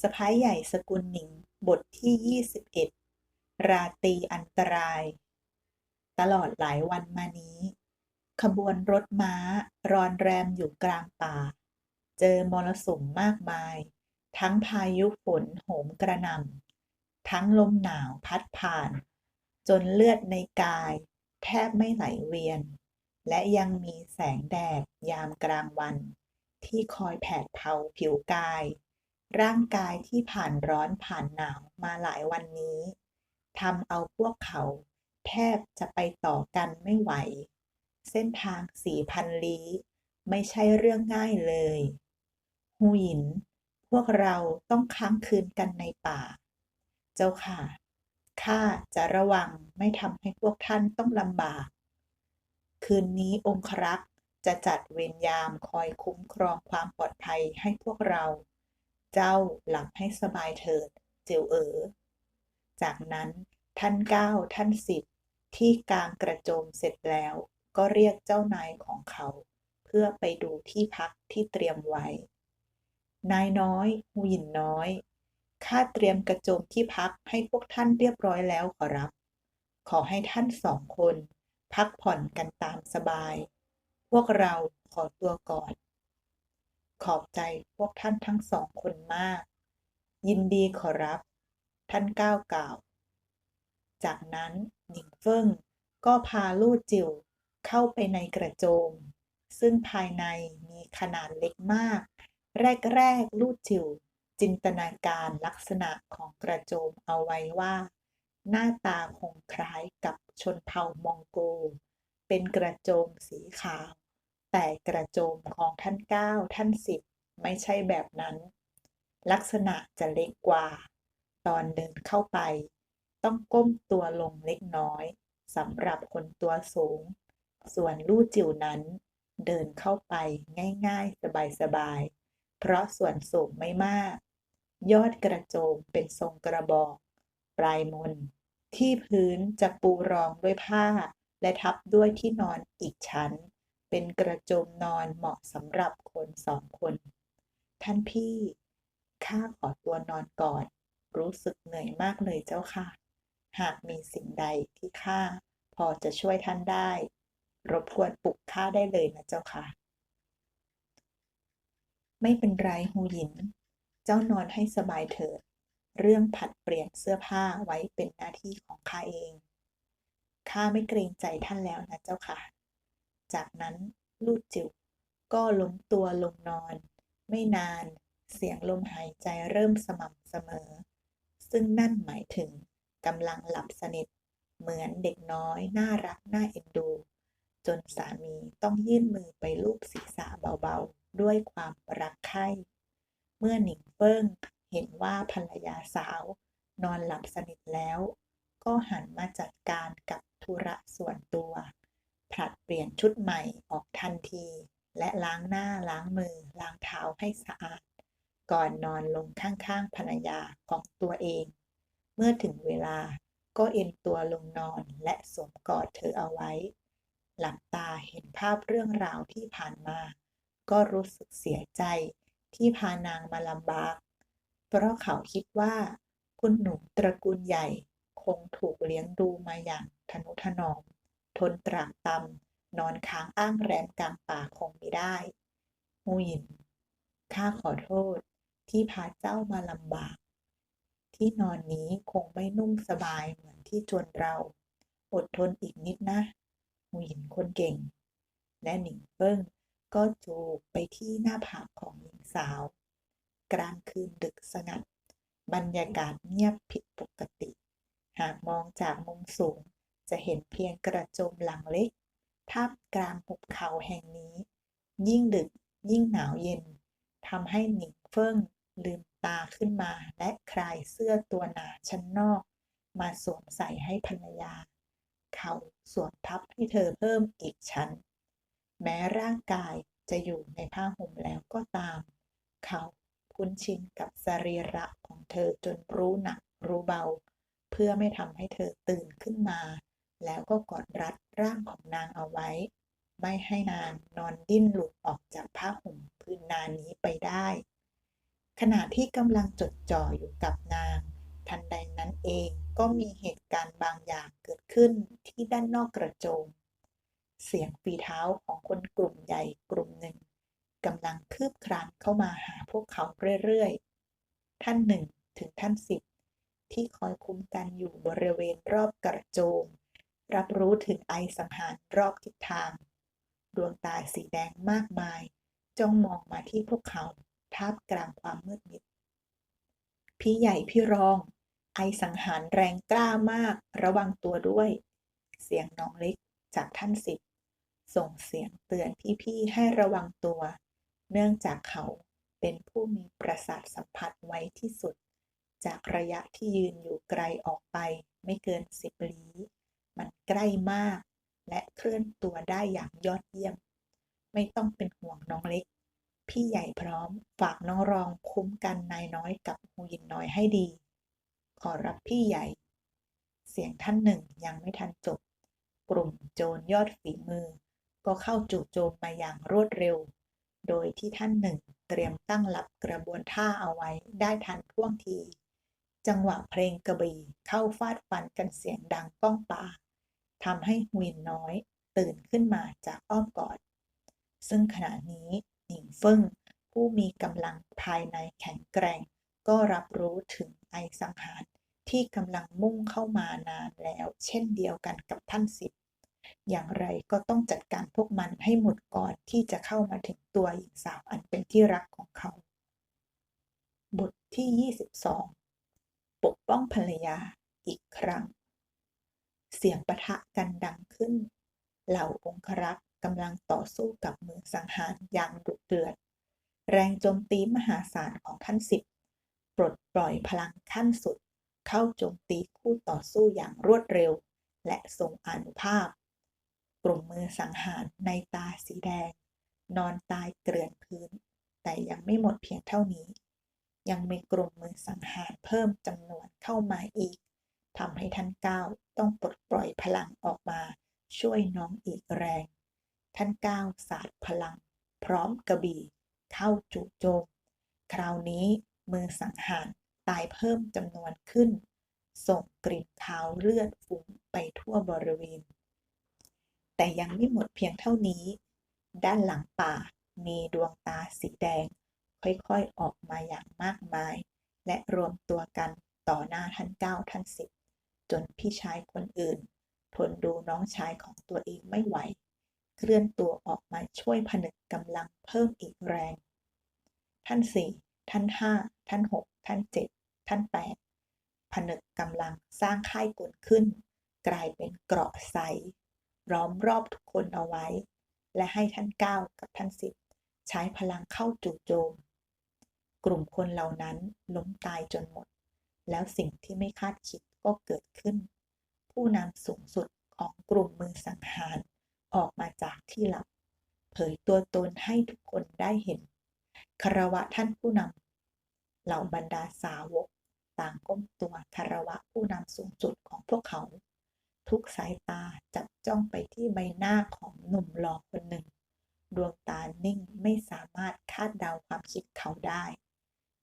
สะพ้ายใหญ่สกุลหนิง บทที่ 21 ราตรีอันตราย ตลอดหลายวันมานี้ ขบวนรถม้ารอนแรมอยู่กลางป่า เจอมรสุมมากมาย ทั้งพายุฝนโหมกระหน่ำทั้งลมหนาวพัดผ่าน จนเลือดในกาย แทบไม่ไหลเวียน และยังมีแสงแดดยามกลางวัน ที่คอยแผดเผาผิวกาย ร่างกายที่ผ่านร้อนผ่านหนาวมาหลายวันนี้ทำเอาพวกเขาแทบจะไปต่อกันไม่ไหว เส้นทางสี่พันลี้ ไม่ใช่เรื่องง่ายเลยหูหยิน พวกเราต้องค้างคืนกันในป่า เจ้าค่ะ ข้าจะระวังไม่ทำให้พวกท่านต้องลำบาก คืนนี้องครักษ์จะจัดเวรยามคอยคุ้มครองความปลอดภัยให้พวกเรา เจ้าหลับให้สบายเถิด เจียวเอ๋อ จากนั้นท่านเก้าท่านสิบที่กลางกระโจมเสร็จแล้วก็เรียกเจ้านายของเขา เพื่อไปดูที่พักที่เตรียมไว้ นายน้อยหูหยินน้อย ข้าเตรียมกระโจมที่พักให้พวกท่านเรียบร้อยแล้วขอรับ ขอให้ท่านสองคน พักผ่อนกันตามสบาย พวกเราขอตัวก่อน ขอบใจพวกท่านทั้งสองคนมาก ยินดีขอรับ ท่านก้าวกล่าว จากนั้นหนิงเฟิ่งก็พาลู่จิวเข้าไปในกระโจม ซึ่งภายในมีขนาดเล็กมาก แรกๆลู่จิวจินตนาการลักษณะของกระโจมเอาไว้ว่า หน้าตาคงคล้ายกับชนเผ่ามองโก เป็นกระโจมสีขาว แต่กระโจมของท่านเก้าท่านสิบไม่ใช่แบบนั้น ลักษณะจะเล็กกว่า ตอนเดินเข้าไป ต้องก้มตัวลงเล็กน้อยสำหรับคนตัวสูง ส่วนลู่จิ๋วนั้น เดินเข้าไปง่ายๆ สบายๆ เพราะส่วนสูงไม่มาก ยอดกระโจมเป็นทรงกระบอก ปลายมน ที่พื้นจะปูรองด้วยผ้า และทับด้วยที่นอนอีกชั้น เป็นกระโจมนอนเหมาะสำหรับคนสองคน ท่านพี่ ข้าขอตัวนอนก่อน รู้สึกเหนื่อยมากเลยเจ้าค่ะ หากมีสิ่งใดที่ข้าพอจะช่วยท่านได้ รบกวนปลุกข้าได้เลยนะเจ้าค่ะ ไม่เป็นไรหูหยิน เจ้านอนให้สบายเถิด เรื่องผัดเปลี่ยนเสื้อผ้าไว้เป็นหน้าที่ของข้าเอง ข้าไม่เกรงใจท่านแล้วนะเจ้าค่ะ จากนั้นลูดจิ๋วก็ล้มตัวลงนอน ไม่นานเสียงลมหายใจเริ่มสม่ำเสมอ ซึ่งนั่นหมายถึงกำลังหลับสนิท เหมือนเด็กน้อย น่ารัก น่าเอ็นดู จนสามีต้องยื่นมือไปลูบศีรษะเบาๆ ด้วยความรักใคร่เมื่อหนิงเฟิ่งเห็นว่าภรรยาสาว นอนหลับสนิทแล้ว ก็หันมาจัดการกับธุระส่วนตัว ผลัดเปลี่ยนชุดใหม่ออกทันที และล้างหน้าล้างมือ ล้างเท้าให้สะอาด ก่อนนอนลงข้างๆภรรยาของตัวเอง เมื่อถึงเวลาก็เอนตัวลงนอนและสวมกอดเธอเอาไว้ หลับตาเห็นภาพเรื่องราวที่ผ่านมา ก็รู้สึกเสียใจที่พานางมาลำบาก เพราะเขาคิดว่า คุณหนุ่มตระกูลใหญ่คงถูกเลี้ยงดูมาอย่างทนุถนอม ทนตรากตำนอนค้างอ้างแรมกลางป่าคงไม่ได้มูยินข้าขอโทษที่พาเจ้ามาลำบาก ที่นอนนี้คงไม่นุ่มสบายเหมือนที่จวนเรา อดทนอีกนิดนะมูยินคนเก่ง และหนิงเฟิ่งก็จูบไปที่หน้าผากของหญิงสาว กลางคืนดึกสงัด บรรยากาศเงียบผิดปกติ หากมองจากมุมสูง จะเห็นเพียงกระโจมหลังเล็กท่ามกลางหุบเขาแห่งนี้ ยิ่งดึกยิ่งหนาวเย็นทำให้หนิงเฟิ่งลืมตาขึ้นมาและคลายเสื้อตัวหนาชั้นนอก มาสวมใส่ให้ภรรยา เขาสวมทับให้เธอเพิ่มอีกชั้น แม้ร่างกายจะอยู่ในผ้าห่มแล้วก็ตาม เขาคุ้นชินกับสรีระของเธอจนรู้หนักรู้เบา เพื่อไม่ทำให้เธอตื่นขึ้นมา แล้วก็กอดรัดร่างของนางเอาไว้ ไม่ให้นางนอนดิ้นหลุดออกจากผ้าห่มพื้นนานนี้ไปได้ ขณะที่กำลังจดจ่ออยู่กับนาง ทันใดนั้นเองก็มีเหตุการณ์บางอย่างเกิดขึ้นที่ด้านนอกกระโจม เสียงฝีเท้าของคนกลุ่มใหญ่กลุ่มหนึ่งกำลังคืบคลานเข้ามาหาพวกเขาเรื่อยๆ ท่านหนึ่งถึงท่านสิบที่คอยคุมกันอยู่บริเวณรอบกระโจม รับรู้ถึงไอสังหารรอบทิศทาง ดวงตาสีแดงมากมาย จ้องมองมาที่พวกเขาท่ามกลางความมืดมิด พี่ใหญ่พี่รอง ไอสังหารแรงกล้ามาก ระวังตัวด้วย เสียงน้องเล็กจากท่านสิบส่งเสียงเตือนพี่ๆให้ระวังตัว เนื่องจากเขาเป็นผู้มีประสาทสัมผัสไว้ที่สุด จากระยะที่ยืนอยู่ไกลออกไปไม่เกินสิบลี้ มันใกล้มาก และเคลื่อนตัวได้อย่างยอดเยี่ยม ไม่ต้องเป็นห่วงน้องเล็ก พี่ใหญ่พร้อมฝากน้องรองคุ้มกันนายน้อยกับหูยินน้อยให้ดี ขอรับพี่ใหญ่ เสียงท่านหนึ่งยังไม่ทันจบ กลุ่มโจรยอดฝีมือ ก็เข้าจู่โจมมาอย่างรวดเร็ว โดยที่ท่านหนึ่งเตรียมตั้งรับกระบวนท่าเอาไว้ได้ทันท่วงทีจังหวะเพลงกระบี่เข้าฟาดฟันกันเสียงดังก้องป่า ทำให้ฮุยนน้อยตื่นขึ้นมาจากอ้อมกอด ซึ่งขณะนี้หนิงเฟิงผู้มีกำลังภายในแข็งแกร่ง ก็รับรู้ถึงไอสังหารที่กำลังมุ่งเข้ามานานแล้ว เช่นเดียวกันกับท่านสิบอย่างไรก็ต้องจัดการพวกมันให้หมดก่อนที่จะเข้ามาถึงตัวหญิงสาวอันเป็นที่รักของเขา บทที่ 22 ปกป้องภรรยาอีกครั้ง เสียงปะทะกันดังขึ้น เหล่าองครักษ์กำลังต่อสู้กับมือสังหารอย่างดุเดือด แรงโจมตีมหาศาลของท่านสิบปลดปล่อยพลังขั้นสุด เข้าโจมตีคู่ต่อสู้อย่างรวดเร็ว และทรงอานุภาพ กลุ่มมือสังหารในตาสีแดง นอนตายเกลื่อนพื้น แต่ยังไม่หมดเพียงเท่านี้ ยังมีกลุ่มมือสังหารเพิ่มจำนวนเข้ามาอีก ทำให้ท่านก้าวต้องปลดปล่อยพลังออกมา ช่วยน้องอีกแรง ท่านก้าวสาดพลัง พร้อมกระบี่ เข้าจู่โจม คราวนี้มือสังหารตายเพิ่มจำนวนขึ้น ส่งกลิ่นคาวเลือดฟุ้งไปทั่วบริเวณ แต่ยังไม่หมดเพียงเท่านี้ ด้านหลังป่ามีดวงตาสีแดง ค่อยๆออกมาอย่างมากมาย และรวมตัวกันต่อหน้าท่านเก้าท่านสิบ จนพี่ชายคนอื่น ทนดูน้องชายของตัวเองไม่ไหว เคลื่อนตัวออกมาช่วยผนึกกำลังเพิ่มอีกแรง ท่านสี่ท่านห้าท่านหกท่านเจ็ดท่านแปดผนึกกำลังสร้างค่ายกลขึ้น กลายเป็นเกราะใสล้อมรอบทุกคนเอาไว้ และให้ท่านเก้ากับท่านสิบใช้พลังเข้าจู่โจม กลุ่มคนเหล่านั้นล้มตายจนหมด แล้วสิ่งที่ไม่คาดคิด ก็เกิดขึ้น ผู้นำสูงสุดของกลุ่มมือสังหารออกมาจากที่หลับ เผยตัวตนให้ทุกคนได้เห็นคารวะท่านผู้นำเหล่าบรรดาสาวกต่างก้มตัวคารวะผู้นำสูงสุดของพวกเขา ทุกสายตาจับจ้องไปที่ใบหน้าของหนุ่มหล่อคนหนึ่ง ดวงตานิ่งไม่สามารถคาดเดาความคิดเขาได้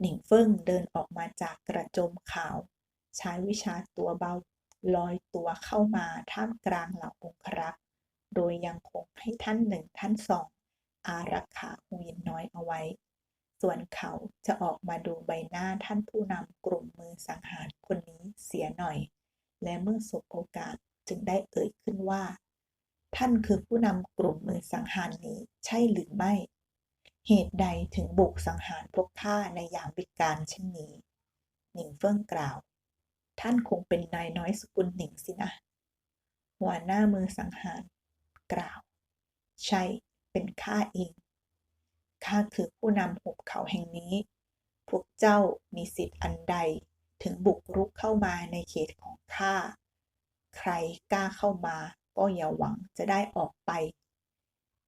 หนิงเฟิ่งเดินออกมาจากกระโจมขาว ใช้วิชาตัวเบาลอยตัวเข้ามาท่ามกลางเหล่าองครักษ์โดยยังคงให้ท่านหนึ่งท่านสอง อารักขาหูยินน้อยเอาไว้ ส่วนเขาจะออกมาดูใบหน้าท่านผู้นำกลุ่มมือสังหารคนนี้เสียหน่อย และเมื่อสบโอกาสจึงได้เอ่ยขึ้นว่า ท่านคือผู้นำกลุ่มมือสังหารนี้ใช่หรือไม่ เหตุใดถึงบุกสังหารพวกข้าในยามวิกาลเช่นนี้หนิงเฟิ่งกล่าว ท่านคงเป็นนายน้อยสกุลหนิงสินะ หัวหน้ามือสังหาร กล่าว ใช่ เป็นข้าเอง ข้าคือผู้นำหุบเขาแห่งนี้ พวกเจ้ามีสิทธิ์อันใดถึงบุกรุกเข้ามาในเขตของข้า ใครกล้าเข้ามาก็อย่าหวังจะได้ออกไป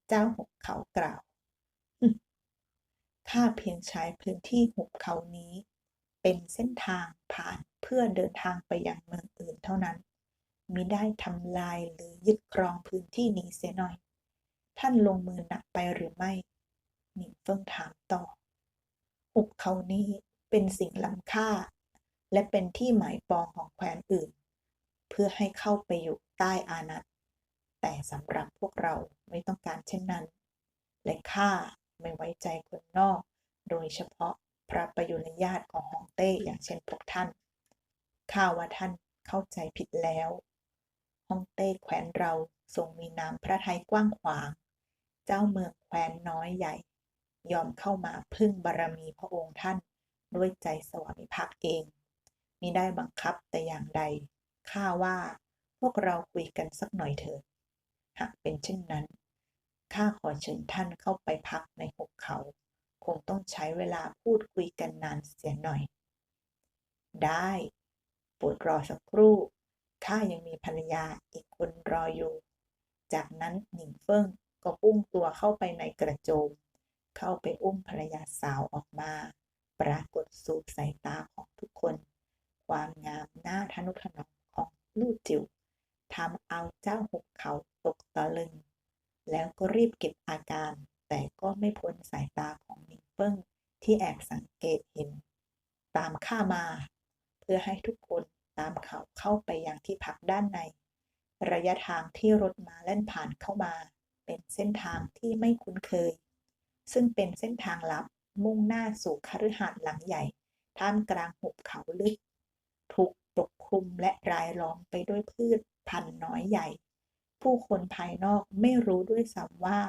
เจ้าหุบเขากล่าวข้าเพียงใช้พื้นที่หุบเขานี้ เป็นเส้นทางผ่านเพื่อเดินทางไปยังเมืองอื่นเท่านั้นมิได้ทำลายหรือยึดครองพื้นที่นี้เสียหน่อย ท่านลงมือหนักไปหรือไม่หนิงเฟิงถามต่อ หุบเขานี้เป็นสิ่งล้ำค่า และเป็นที่หมายปองของแคว้นอื่น เพื่อให้เข้าไปอยู่ใต้อานัตแต่สำหรับพวกเราไม่ต้องการเช่นนั้น และข้าไม่ไว้ใจคนนอก โดยเฉพาะพระประยุรญาติของฮ่อง เต้ อย่างเช่นพวกท่าน ข้าว่าท่านเข้าใจผิดแล้ว ฮ่องเต้แคว้นเราทรงมีน้ำพระทัยกว้างขวาง เจ้าเมืองแคว้นน้อยใหญ่ ยอมเข้ามาพึ่งบารมีพระองค์ท่านด้วยใจสวามิภักดิ์เองมิได้บังคับแต่อย่างใด ข้าว่าพวกเราคุยกันสักหน่อยเถิด หากเป็นเช่นนั้น ข้าขอเชิญท่านเข้าไปพักในหุบเขา คงต้องใช้เวลาพูดคุยกันนานเสียหน่อย ได้ โปรดรอสักครู่ ข้ายังมีภรรยาอีกคนรออยู่ จากนั้นหนิงเฟิงก็พุ่งตัวเข้าไปในกระโจม เข้าไปอุ้มภรรยาสาวออกมา ปรากฏสู่สายตาของทุกคน ความงามหน่าทนุถนอมของลูกจิ๋วทำเอาเจ้าหุบเขาตกตะลึง แล้วก็รีบเก็บอาการ แต่ก็ไม่พ้นสายตาของหนิงเฟิงที่แอบสังเกตเห็น ตามข้ามา เพื่อให้ทุกคนตามเขาเข้าไปยังที่พัก ด้านใน ระยะทางที่รถม้าแล่นผ่านเข้ามา เป็นเส้นทางที่ไม่คุ้นเคย ซึ่งเป็นเส้นทางลับมุ่งหน้าสู่คฤหาสน์หลังใหญ่ ท่ามกลางหุบเขาลึก ถูกปกคลุมและรายล้อมไปด้วยพืชพันธุ์น้อยใหญ่ ผู้คนภายนอกไม่รู้ด้วยซ้ำว่า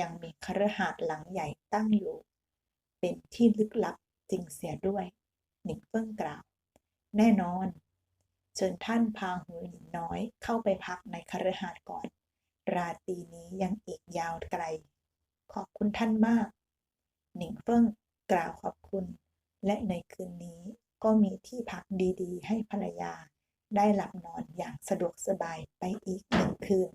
ยังมีคฤหาสน์หลังใหญ่ตั้งอยู่ เป็นที่ลึกลับจริงเสียด้วย หนิงเฟิ่งกล่าว แน่นอน เชิญท่านพาหูหนิงน้อยเข้าไปพักในคฤหาสน์ก่อน ราตรีนี้ยังอีกยาวไกล ขอบคุณท่านมาก หนิงเฟิ่งกล่าวขอบคุณ และในคืนนี้ก็มีที่พักดีๆ ให้ภรรยา ได้หลับนอนอย่างสะดวกสบายไปอีกหนึ่งคืน